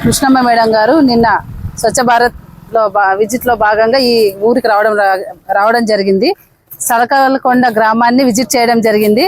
Krishnamma madam గారు నిన్న స్వచ్ఛ భారత్లో విజిట్లో భాగంగా ఈ ఊరికి రావడం రా- రావడం జరిగింది. సలకలకొండ గ్రామాన్ని విజిట్ చేయడం జరిగింది.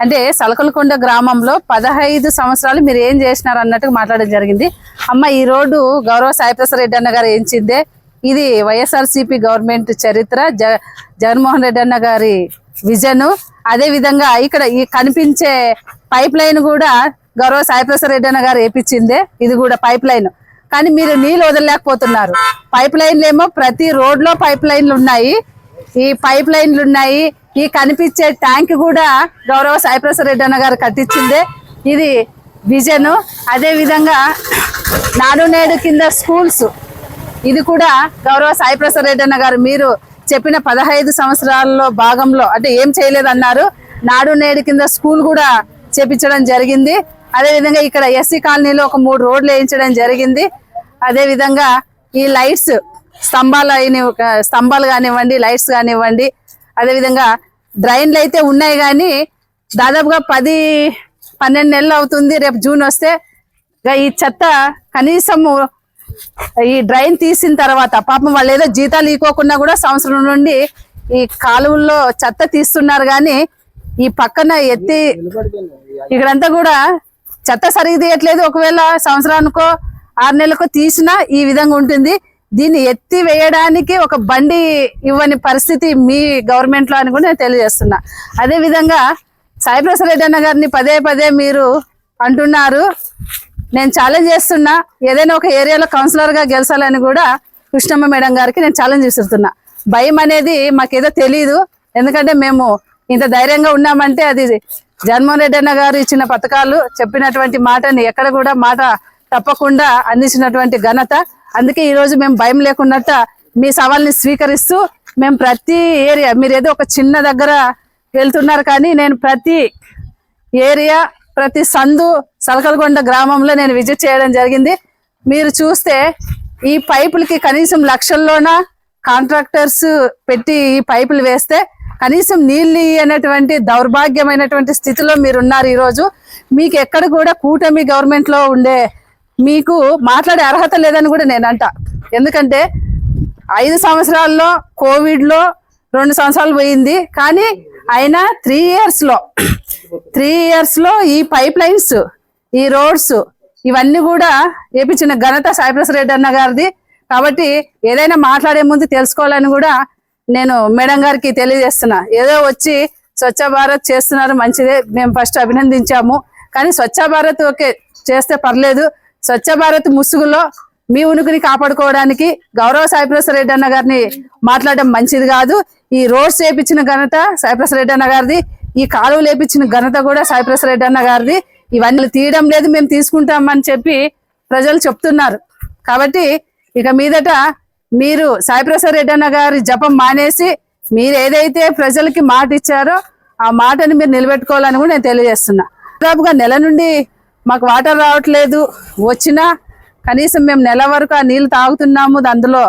అంటే సలకలకొండ గ్రామంలో పదహైదు సంవత్సరాలు మీరు ఏం చేసినారు అన్నట్టు మాట్లాడడం జరిగింది. అమ్మ ఈ రోడ్డు గౌరవ సాయిప్రసాద్ రెడ్డి అన్న గారు ఏంచిందే ఇది వైఎస్ఆర్సీపీ గవర్నమెంట్ చరిత్ర. జ జగన్మోహన్ రెడ్డి అన్న గారి విజన్. అదే విధంగా ఇక్కడ ఈ కనిపించే పైప్ లైన్ కూడా గౌరవ సాయిప్రసాద్ రెడ్డి అన్న గారు వేపించిందే. ఇది కూడా పైప్ లైన్ కానీ మీరు నీళ్ళు వదలలేకపోతున్నారు. పైప్ లైన్లు ఏమో ప్రతి రోడ్లో పైప్ లైన్లు ఉన్నాయి. ఈ పైప్ లైన్లు ఉన్నాయి. ఈ కనిపించే ట్యాంక్ కూడా గౌరవ సాయిప్రసాద్ రెడ్డి అన్న గారు కట్టించిందే. ఇది విజన్ అదేవిధంగా నాడు నేడు కింద స్కూల్స్ ఇది కూడా గౌరవ సాయిప్రసాద్ రెడ్డి అన్న గారు మీరు చెప్పిన పదహైదు సంవత్సరాల్లో భాగంలో అంటే ఏం చేయలేదన్నారు. నాడు నేడు కింద స్కూల్ కూడా చేపించడం జరిగింది. అదే విధంగా ఇక్కడ ఎస్సీ కాలనీలో ఒక మూడు రోడ్లు వేయించడం జరిగింది. అదే విధంగా ఈ లైట్స్ స్తంభాలు అయిన స్తంభాలు కానివ్వండి లైట్స్ కానివ్వండి అదే విధంగా డ్రైన్లు అయితే ఉన్నాయి కానీ దాదాపుగా పది పన్నెండు నెలలు అవుతుంది. రేపు జూన్ వస్తే ఈ చెత్త కనీసము ఈ డ్రైన్ తీసిన తర్వాత పాపం వాళ్ళు ఏదో జీతాలు ఇవ్వకుండా కూడా సంవత్సరం నుండి ఈ కాలువల్లో చెత్త తీస్తున్నారు కానీ ఈ పక్కన ఎత్తి ఇక్కడంతా కూడా చెత్త సరిగ్గా తీయట్లేదు. ఒకవేళ సంవత్సరానికో ఆరు నెలలకో తీసినా ఈ విధంగా ఉంటుంది. దీన్ని ఎత్తి వేయడానికి ఒక బండి ఇవ్వని పరిస్థితి మీ గవర్నమెంట్లో అని కూడా నేను తెలియజేస్తున్నా. అదే విధంగా సాయిప్రసాద్ రెడ్డి అన్న గారిని పదే పదే మీరు అంటున్నారు. నేను ఛాలెంజ్ చేస్తున్నా. ఏదైనా ఒక ఏరియాలో కౌన్సిలర్గా గెలిచాలని కూడా కృష్ణమ్మ మేడం గారికి నేను ఛాలెంజ్ చేస్తున్నా. భయం అనేది మాకేదో తెలియదు ఎందుకంటే మేము ఇంత ధైర్యంగా ఉన్నామంటే అది జగన్మోహన్ రెడ్డి అన్న గారు ఇచ్చిన పథకాలు చెప్పినటువంటి మాటని ఎక్కడ కూడా మాట తప్పకుండా అందించినటువంటి ఘనత. అందుకే ఈ రోజు మేము భయం లేకున్నట్ట మీ సవాల్ని స్వీకరిస్తూ మేము ప్రతి ఏరియా మీరు ఏదో ఒక చిన్న దగ్గర వెళ్తున్నారు కానీ నేను ప్రతి ఏరియా ప్రతి సందు సలకలగొండ గ్రామంలో నేను విజిట్ చేయడం జరిగింది. మీరు చూస్తే ఈ పైపులకి కనీసం లక్షల్లోన కాంట్రాక్టర్స్ పెట్టి ఈ పైపులు వేస్తే కనీసం నీళ్ళు అనేటువంటి దౌర్భాగ్యమైనటువంటి స్థితిలో మీరు ఉన్నారు ఈరోజు. మీకు ఎక్కడ కూడా కూటమి గవర్నమెంట్లో ఉండే మీకు మాట్లాడే అర్హత లేదని కూడా నేను అంట ఎందుకంటే ఐదు సంవత్సరాల్లో కోవిడ్లో రెండు సంవత్సరాలు పోయింది. కానీ అయినా త్రీ ఇయర్స్లో త్రీ ఇయర్స్లో ఈ పైప్ లైన్స్ ఈ రోడ్స్ ఇవన్నీ కూడా వేపించిన ఘనత సాయిప్రసాద్ రెడ్డి అన్న గారిది. కాబట్టి ఏదైనా మాట్లాడే ముందు తెలుసుకోవాలని కూడా నేను మేడం గారికి తెలియజేస్తున్నా. ఏదో వచ్చి స్వచ్ఛ భారత్ చేస్తున్నారు మంచిదే. మేము ఫస్ట్ అభినందించాము. కానీ స్వచ్ఛ భారత్ ఓకే చేస్తే పర్లేదు. స్వచ్ఛ భారత్ ముసుగులో మీ ఉనికిని కాపాడుకోవడానికి గౌరవ సాయిప్రసాద్ రెడ్డి అన్న గారిని మాట్లాడడం మంచిది కాదు. ఈ రోడ్స్ వేపించిన ఘనత సాయిప్రసాద్ రెడ్డి అన్న గారిది. ఈ కాలువ వేపించిన ఘనత కూడా సాయిప్రసాద్ రెడ్డి అన్న గారిది. ఇవన్నీ తీయడం లేదు మేము తీసుకుంటామని చెప్పి ప్రజలు చెప్తున్నారు. కాబట్టి ఇక మీదట మీరు సాయిప్రసాద్ రెడ్డి అన్న గారి జపం మానేసి మీరు ఏదైతే ప్రజలకి మాట ఇచ్చారో ఆ మాటని మీరు నిలబెట్టుకోవాలని కూడా నేను తెలియజేస్తున్నా. దాదాపుగా నెల నుండి మాకు వాటర్ రావట్లేదు. వచ్చినా కనీసం మేము నెల వరకు ఆ నీళ్ళు తాగుతున్నాము. అందులో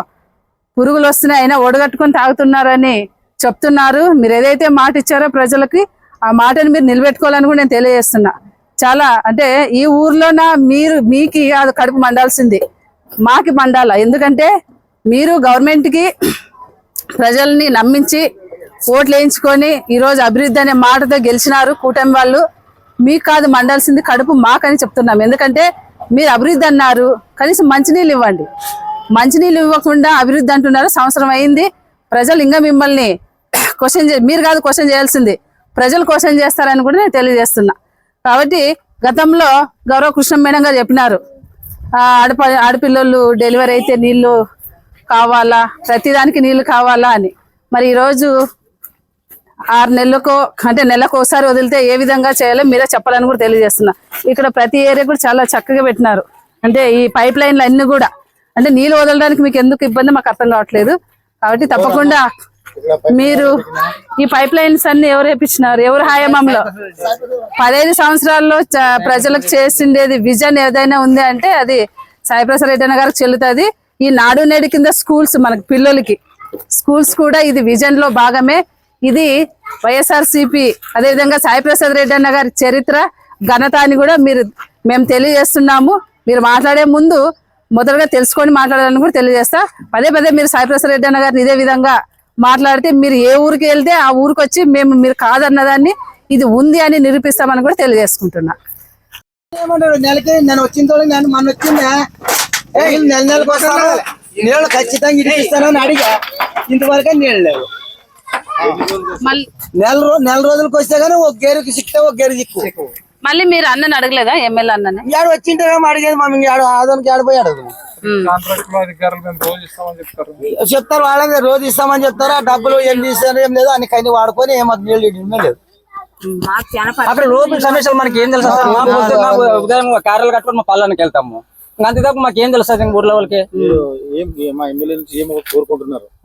పురుగులు వస్తున్నాయి. అయినా ఒడగట్టుకొని తాగుతున్నారని చెప్తున్నారు. మీరు ఏదైతే మాట ఇచ్చారో ప్రజలకి ఆ మాటని మీరు నిలబెట్టుకోవాలని కూడా నేను తెలియజేస్తున్నా. చాలా అంటే ఈ ఊర్లోన మీరు మీకు అది కడుపు మండాల్సింది. మాకి మండాల? ఎందుకంటే మీరు గవర్నమెంట్కి ప్రజల్ని నమ్మించి ఓట్లు వేయించుకొని ఈరోజు అభివృద్ధి అనే మాటతో గెలిచినారు కూటమి వాళ్ళు. మీకు కాదు మండాల్సింది కడుపు మాకని చెప్తున్నాం. ఎందుకంటే మీరు అభివృద్ధి అన్నారు. కనీసం మంచినీళ్ళు ఇవ్వండి. మంచినీళ్ళు ఇవ్వకుండా అభివృద్ధి అంటున్నారు. సంవత్సరం అయింది. ప్రజలు ఇంకా మిమ్మల్ని క్వశ్చన్ మీరు కాదు క్వశ్చన్ చేయాల్సింది. ప్రజలు క్వశ్చన్ చేస్తారని కూడా నేను తెలియజేస్తున్నా. కాబట్టి గతంలో గౌరవ కృష్ణ మేడం గారు చెప్పినారు. ఆడప ఆడపిల్లలు డెలివరీ అయితే నీళ్ళు కావాలా? ప్రతిదానికి నీళ్ళు కావాలా అని. మరి ఈరోజు ఆరు నెలలకు అంటే నెలకు ఒకసారి వదిలితే ఏ విధంగా చేయాలో మీరే చెప్పాలని కూడా తెలియజేస్తున్నా. ఇక్కడ ప్రతి ఏరియా కూడా చాలా చక్కగా పెట్టినారు. అంటే ఈ పైప్ లైన్లు అన్ని కూడా. అంటే నీళ్ళు వదలడానికి మీకు ఎందుకు ఇబ్బంది మాకు అర్థం కావట్లేదు. కాబట్టి తప్పకుండా మీరు ఈ పైప్ లైన్స్ అన్ని ఎవరు వేపించినారు? ఎవరు హాయమంలో పదహైదు సంవత్సరాల్లో చ- ప్రజలకు చేసిండేది విజన్ ఏదైనా ఉంది అంటే అది సాయిప్రసాద్ రెడ్డి గారికి చెల్లుతుంది. ఈ నాడు నేడు కింద స్కూల్స్ మనకి పిల్లలకి. స్కూల్స్ కూడా ఇది విజన్లో భాగమే. ఇది వైఎస్ఆర్ సిపి అదేవిధంగా సాయిప్రసాద్ రెడ్డి అన్న గారి చరిత్ర ఘనత అని కూడా మీరు మేము తెలియజేస్తున్నాము. మీరు మాట్లాడే ముందు మొదలుగా తెలుసుకొని మాట్లాడాలని కూడా తెలియజేస్తా. పదే పదే మీరు సాయిప్రసాద్ రెడ్డి అన్న గారిని ఇదే విధంగా మాట్లాడితే మీరు ఏ ఊరికి వెళ్తే ఆ ఊరికి వచ్చి మేము మీరు కాదన్నదాన్ని ఇది ఉంది అని నిరూపిస్తామని కూడా తెలియజేసుకుంటున్నా. ఏమంటారు? నెలకి నేను వచ్చిన తోడు నేను మన వచ్చిందా. నెల నెలకు వస్తాను నీళ్ళు ఖచ్చితంగా ఇడిపిస్తానని అడిగా. ఇంతవరకు నీళ్ళు లేవు. మళ్ళీ నెల రో- నెల రోజులకు వస్తే గానీ ఒక గేరుకి సిక్తే ఒక గేరు దిక్కు. మళ్ళీ మీరు అన్నని అడగలేదా? ఎమ్మెల్యే అన్నని? ఆడు వచ్చింటేనేమో అడిగేది మా ఆడు ఆదోనికి ఆడిపోయి అడగదు చెప్తారు. చెప్తారు వాళ్ళే రోజు ఇస్తామని చెప్తారు ఆ డబ్బులు ఏం తీస్తారు ఏం లేదు అన్ని కన్నీ వాడుకొని ఏమాకు నీళ్ళు లేదు. అక్కడ లోపల సమస్యలు మనకి ఏం తెలుసు కార్యాలు కట్టుకొని మా పల్లానికి వెళ్తాము. అంతే తప్ప మాకు ఏం తెలుస్తుంది ఇంక ఊర్లో వాళ్ళకి. ఏం ఏం ఏం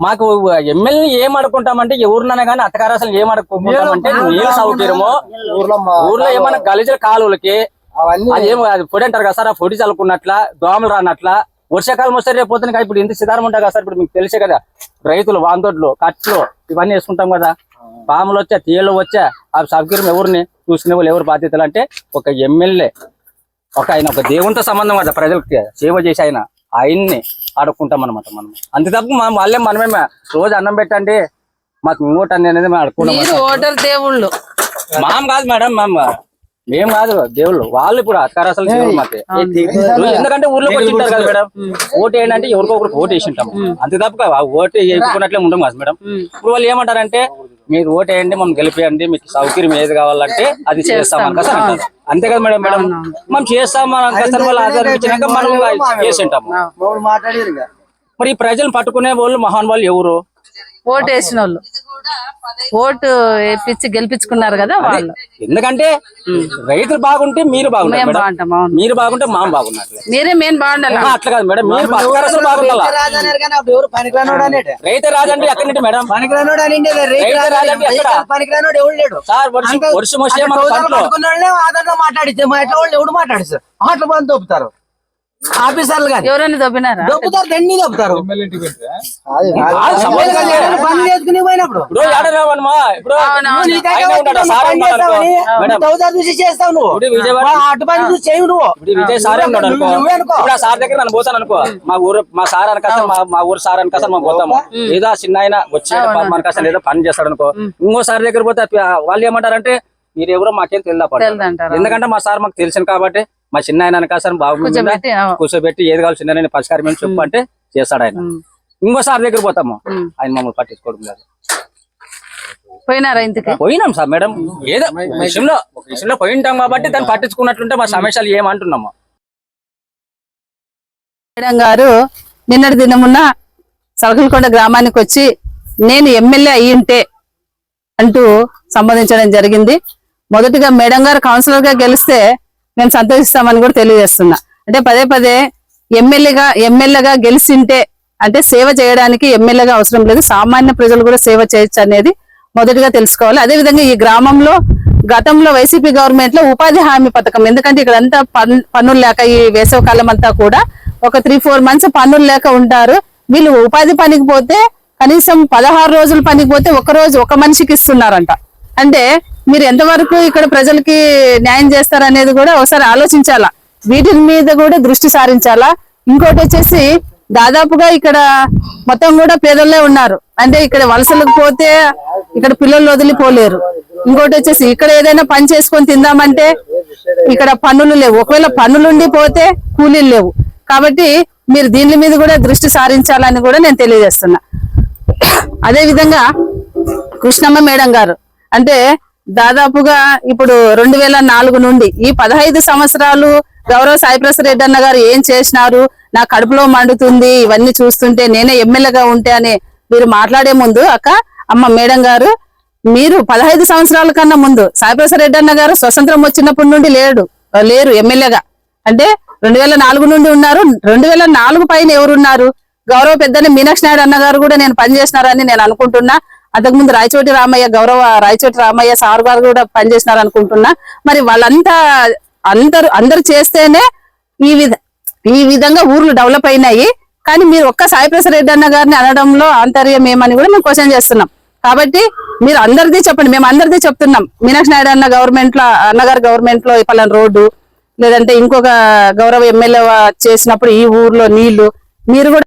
మాకు ఎమ్మెల్యే ఏం అడుకుంటామంటే ఎవరినైనా కానీ అత్తగారు అసలు ఏం అడుకుంటామంటే నీళ్ళ సౌకర్యము ఊర్లో మా- ఊర్లో ఏమైనా గలిజల కాలువలకి అవన్నీ అది ఏమో అది పొడి అంటారు కదా సార్ ఆ పొడి చల్లుకున్నట్ల దోమలు రానట్ల వర్షాకాలం వస్తే రేపు పొద్దున ఇప్పుడు ఇంత సిధారం ఉంటాయి కదా సార్ ఇప్పుడు మీకు తెలిసే కదా రైతులు వాంతోట్లు ఖర్చులు ఇవన్నీ వేసుకుంటాం కదా పాములు వచ్చా తేళ్ళు వచ్చా ఆ సౌకర్యం ఎవరిని చూసుకునే వాళ్ళు ఎవరు బాధ్యతలు అంటే ఒక ఎమ్మెల్యే. ఒక ఆయన ఒక దేవునితో సంబంధం కదా ప్రజలకి సేవ చేసి ఆయన ఆయన్ని ఆడుకుంటాం అనమాట మనం అంతే తప్ప మనం వాళ్ళే మనమే రోజు అన్నం పెట్టండి మాకు ఇంకోటి అనేది మేము ఆడుకుంటాం మీరు ఓటర్ దేవుళ్ళు మాం కాదు మేడం మేము మేము కాదు దేవుళ్ళు వాళ్ళు ఇప్పుడు అక్కడ అసలు దేవుళ్ళు మాకు ఎందుకంటే ఊర్లోకి వచ్చి ఉంటారు కదా మేడం ఓటు ఏంటంటే ఎవరికో ఒకరికి ఓటు వేసి ఉంటాం అంతే తప్ప ఓటు వేసుకున్నట్లే ఉండం కదా మేడం ఇప్పుడు వాళ్ళు ఏమంటారంటే మీరు ఓటు వేయండి మమ్మల్ని గెలిపియండి మీకు సౌకర్యం ఏది కావాలంటే అది చేస్తాం. అనుకో సార్ అంటారు. అంతే కదా మేడం మేడం? మనం చేస్తాం అనుకో సార్ వాళ్ళు ఆధారం ఇచ్చినాక మనం చేసి ఉంటాము మరి ఈ ప్రజలు పట్టుకునే వాళ్ళు మహాన్ వాళ్ళు ఎవరు? ఓటు వేసిన వాళ్ళు ఓటు వేపించి గెలిపించుకున్నారు కదా వాళ్ళు. ఎందుకంటే రైతులు బాగుంటే మీరు బాగుంటారు మేము మీరు బాగుంటే మాం బాగున్నట్లే మీరే మెయిన్ బాగుండాలి. అట్లా కాదు మేడం మీరు బాగుండాలా? రైతే రాజండి ఎక్కడి నుండి మేడం? వర్షం వస్తే మాట్లాడితే మా ఎట్లా వాళ్ళు ఎవడు మాట్లాడిస్తారు ఆటలు బంద్ దొప్పుతారు ఆఫీసర్లు కానీ. ఎవరైనా దొబ్బినారా? దొప్పుతారు దండి చేసుకుని పోయినప్పుడు. చూసి చేస్తావు నువ్వు. ఇప్పుడు విజయవాడ మా అటు పని చూసి చేయవు నువ్వు. ఇప్పుడు విజయ్ సారే ఉన్నాడు అనుకో. నువ్వే అనుకో ఇప్పుడు ఆ సార్ దగ్గర నన్ను పోతాను అనుకో. మా ఊరు మా సార్ అనకాసం మా మా ఊరు సార్ అనకాసం మనం పోతాము. ఏదో చిన్న ఆయన వచ్చి ఏదో పని చేస్తాడు అనుకో. ఇంకో సార్ దగ్గర పోతే వాళ్ళు ఏమంటారంటే మీరు ఎవరో మాకేం తెలియదా. ఎందుకంటే మా సార్ మాకు తెలుసు కాబట్టి మా చిన్న ఆయన అనకాసం బాగుంది కూర్చోబెట్టి ఏది కావాలి చిన్న నేను పరిష్కారం ఏమి చెప్పు అంటే చేస్తాడు ఆయన. ఇంకో సార్ దగ్గర పోతాము. ఆయన మమ్మల్ని పట్టించుకోవడం లేదు. పోయినారా ఇంటికి పోయినాం సార్ మేడం. ఏదో విషయంలో విషయంలో పోయి ఉంటాం కాబట్టి దాన్ని పట్టించుకున్నట్లుంటే మా సమస్యలు ఏమంటున్నాము. మేడం గారు నిన్నటి దినమున సలకలకొండ గ్రామానికి వచ్చి నేను ఎమ్మెల్యే అయి ఉంటే అంటూ సంబోధించడం జరిగింది. మొదటిగా మేడం గారు కౌన్సిలర్గా గెలిస్తే మేము సంతోషిస్తామని కూడా తెలియజేస్తున్నా. అంటే పదే పదే ఎమ్మెల్యేగా ఎమ్మెల్యేగా గెలిచింటే అంటే సేవ చేయడానికి ఎమ్మెల్యేగా అవసరం లేదు. సామాన్య ప్రజలు కూడా సేవ చేయొచ్చు అనేది మొదటిగా తెలుసుకోవాలి. అదే విధంగా ఈ గ్రామంలో గతంలో వైసీపీ గవర్నమెంట్లో ఉపాధి హామీ పథకం ఎందుకంటే ఇక్కడ అంతా పన్నులు లేక ఈ వేసవి కాలం అంతా కూడా ఒక త్రీ ఫోర్ మంత్స్ పన్నులు లేక ఉంటారు. వీళ్ళు ఉపాధి పనికి పోతే కనీసం పదహారు రోజులు పనికి పోతే ఒక రోజు ఒక మనిషికి ఇస్తున్నారంట. అంటే మీరు ఎంతవరకు ఇక్కడ ప్రజలకి న్యాయం చేస్తారనేది కూడా ఒకసారి ఆలోచించాలా? వీటి మీద కూడా దృష్టి సారించాలా? ఇంకోటి వచ్చేసి దాదాపుగా ఇక్కడ మొత్తం కూడా పేదలే ఉన్నారు. అంటే ఇక్కడ వలసలకు పోతే ఇక్కడ పిల్లలు వదిలిపోలేరు. ఇంకోటి వచ్చేసి ఇక్కడ ఏదైనా పని చేసుకొని తిందామంటే ఇక్కడ పన్నులు లేవు. ఒకవేళ పన్నులు ఉండి పోతే కూలీలు లేవు. కాబట్టి మీరు దీని మీద కూడా దృష్టి సారించాలని కూడా నేను తెలియజేస్తున్నా. అదే విధంగా కృష్ణమ్మ మేడం గారు అంటే దాదాపుగా ఇప్పుడు రెండు వేల నాలుగు నుండి ఈ పదహైదు సంవత్సరాలు గౌరవ సాయిప్రసాద్ రెడ్డి అన్న గారు ఏం చేసినారు? నా కడుపులో మండుతుంది ఇవన్నీ చూస్తుంటే నేనే ఎమ్మెల్యేగా ఉంటే అని మీరు మాట్లాడే ముందు అక్క అమ్మ మేడం గారు మీరు పదహైదు సంవత్సరాల కన్నా ముందు సాయిప్రసాద్ రెడ్డి అన్న గారు స్వతంత్రం వచ్చినప్పటి నుండి లేడు లేరు ఎమ్మెల్యేగా. అంటే రెండు వేల నాలుగు నుండి ఉన్నారు రెండు వేల నాలుగు పైన ఎవరున్నారు? గౌరవ పెద్దని మీనాక్షి నాయుడు అన్న గారు కూడా నేను పనిచేసినారని నేను అనుకుంటున్నా. అంతకుముందు రాయచోటి రామయ్య గౌరవ రాయచోటి రామయ్య సార్ గారు కూడా పనిచేసినారు అనుకుంటున్నా మరి వాళ్ళంతా అందరు అందరు చేస్తేనే ఈ విధ ఈ విధంగా ఊర్లు డెవలప్ అయినాయి. కానీ మీరు ఒక్క సాయిప్రసాద్ రెడ్డి అన్న గారిని అనడంలో ఆంతర్యం ఏమని కూడా మేము క్వశ్చన్ చేస్తున్నాం. కాబట్టి మీరు అందరిది చెప్పండి. మేము అందరిది చెప్తున్నాం. మీనాక్షి నాయుడు అన్న గవర్నమెంట్లో అన్నగారు గవర్నమెంట్లో పలానా రోడ్డు లేదంటే ఇంకొక గౌరవ ఎమ్మెల్యే చేసినప్పుడు ఈ ఊర్లో నీళ్ళు మీరు కూడా